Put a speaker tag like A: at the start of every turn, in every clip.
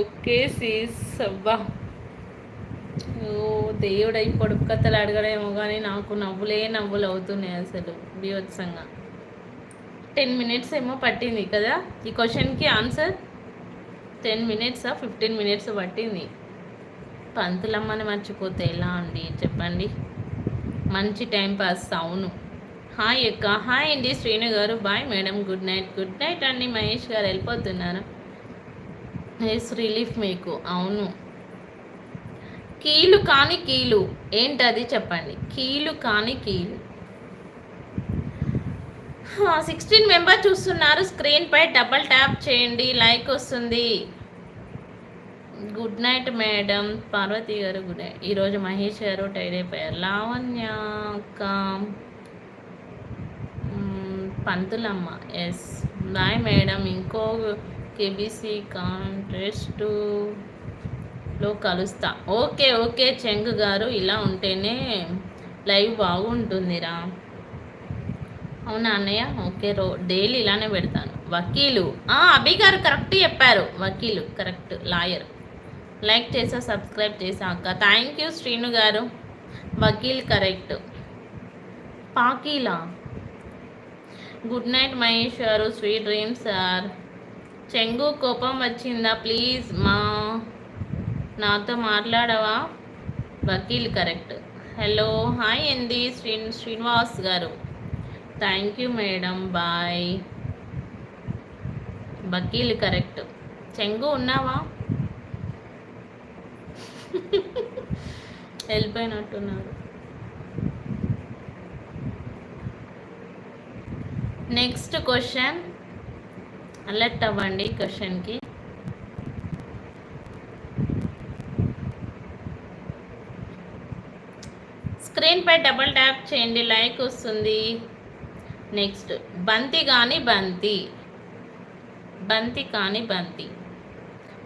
A: Okay Cs అబ్బా ఓ దేవుడు అయి పొడుపు కథలు అడగడేమో కానీ నాకు నవ్వులే నవ్వులు అవుతున్నాయి అసలు బీభత్సంగా. టెన్ మినిట్స్ ఏమో పట్టింది కదా? ఈ క్వశ్చన్కి answer? Ten minutes fifteen minutes పట్టింది. పంతులమ్మని మర్చిపోతే ఎలా అండి? చెప్పండి. మంచి టైం పాస్ అవును. హాయ్ అక్క. హాయ్ అండి Srinu garu. Bye madam. Good night. Good night అండి. మహేష్ గారు వెళ్ళిపోతున్నారు ఎస్ రిలీఫ్ మీకు. అవును. కీలు కాని కీలు. ఏంటది చెప్పండి. కీలు కాని కీలు. సిక్స్టీన్ మెంబర్ చూస్తున్నారు. స్క్రీన్ పై డబల్ ట్యాప్ చేయండి. లైక్ వస్తుంది. Good night madam. Parvati garu good night ఈరోజు మహేష్ గారు టైర్ అయిపోయారు. లావణ్య అక్క. పంతులమ్మ. Yes bye madam. ఇంకో కేబీసీ కాంట్రెస్ట్లో కలుస్తా. ఓకే ఓకే చెంగ్ గారు ఇలా ఉంటేనే లైవ్ బాగుంటుందిరా. అవునా అన్నయ్య? ఓకే రో డైలీ ఇలానే పెడతాను. వకీలు. అభి గారు కరెక్ట్ చెప్పారు. వకీలు కరెక్ట్ లాయర్. లైక్ చేసా సబ్స్క్రైబ్ చేసా అక్క. Thank you Srinu garu. Vakeel correct. పాకీలా? Good night Maheshwar sweet dreams sir. Chengu కోపం వచ్చిందా? ప్లీజ్ మా నాతో మాట్లాడవా? వకీల్ కరెక్ట్. హలో హాయ్ అండి Sri Srinivas garu. Thank you madam bye. Vakeel correct. చెంగు ఉన్నావా? వెళ్ళిపోయినట్టున్నారు. Next question. అలర్ట్ అవ్వండి క్వశ్చన్కి. స్క్రీన్ పై డబుల్ ట్యాప్ చేయండి లైక్ వస్తుంది. నెక్స్ట్ బంతి కానీ బంతి. బంతి కానీ బంతి.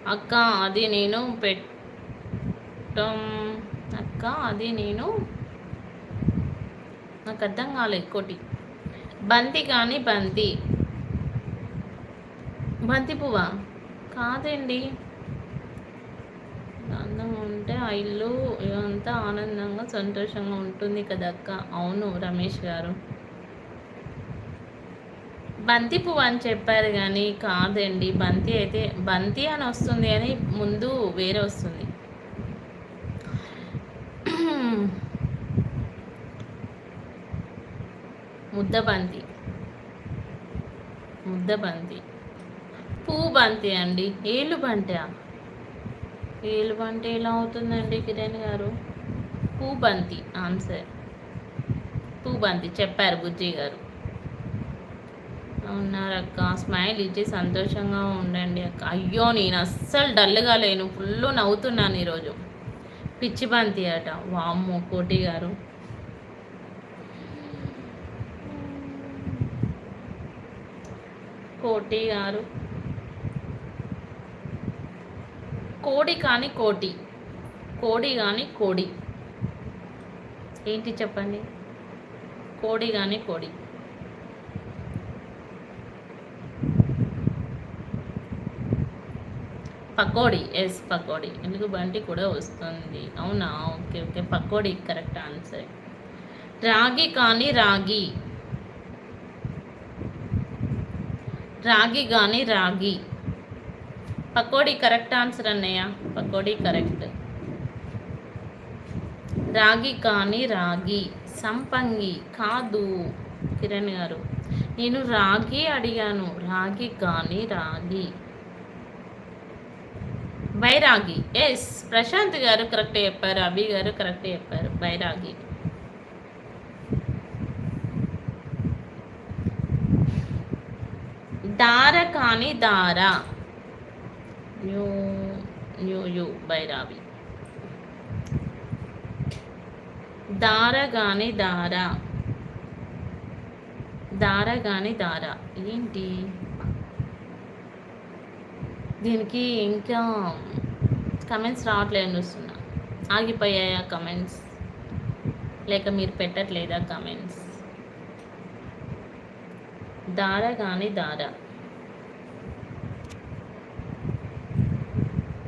A: అక్క అది నేను పెట్టం. అక్క అది నేను నాకు అర్థం కాలేదు కోటి. బంతి కానీ బంతి. బంతి పువ్వా కాదండి. అందంగా ఉంటే ఆ ఇల్లు అంతా ఆనందంగా సంతోషంగా ఉంటుంది కదా అక్క. అవును రమేష్ గారు. బంతి పువ్వు అని చెప్పారు కానీ కాదండి. బంతి అయితే బంతి అని వస్తుంది అని ముందు వేరే వస్తుంది. ముద్ద బంతి. ముద్ద బంతి. పువ్వు బంతి అండి. ఏలు బంతి ఏలు బంతి ఎలా అవుతుందండి కిరణ్ గారు? పువ్వు బంతి ఆన్సర్. పువ్వు బంతి చెప్పారు బుజ్జి గారు. అవునారక్క స్మైల్ ఇచ్చి సంతోషంగా ఉండండి అక్క. అయ్యో నేను అస్సలు డల్గా లేను. ఫుల్ నవ్వుతున్నాను ఈరోజు. పిచ్చి బంతి అట వామ్మో కోటి గారు. కోటి గారు. కోడి కానీ కోటి. కోడి కానీ కోడి. ఏంటి చెప్పండి? కోడి కానీ కోడి. పకోడీ. ఎస్ పకోడీ. ఎందుకు బంటి కూడా వస్తుంది. అవునా? Okay okay. Pakodi correct answer. రాగి కానీ రాగి. రాగి కానీ రాగి. పకోడీ కరెక్ట్ ఆన్సర్ అన్నయ్య. పకోడీ కరెక్ట్. రాగి కానీ రాగి సంపంగి కాదు కిరణ్ గారు. నేను రాగి అడిగాను. రాగి కానీ రాగి. బైరాగి. ఎస్ ప్రశాంత్ గారు కరెక్ట్ చెప్పారు. అభి గారు కరెక్ట్ చెప్పారు. బైరాగి. దార కాని దారా. న్యూ న్యూ యూ బైరావి దారగాని దార దారగాని దార ఏంటి దీనికి ఇంకా కమెంట్స్ రావట్లేదు చూస్తున్నా. ఆగిపోయాయా కమెంట్స్ లేక మీరు పెట్టట్లేదా కమెంట్స్ దార కానీ దార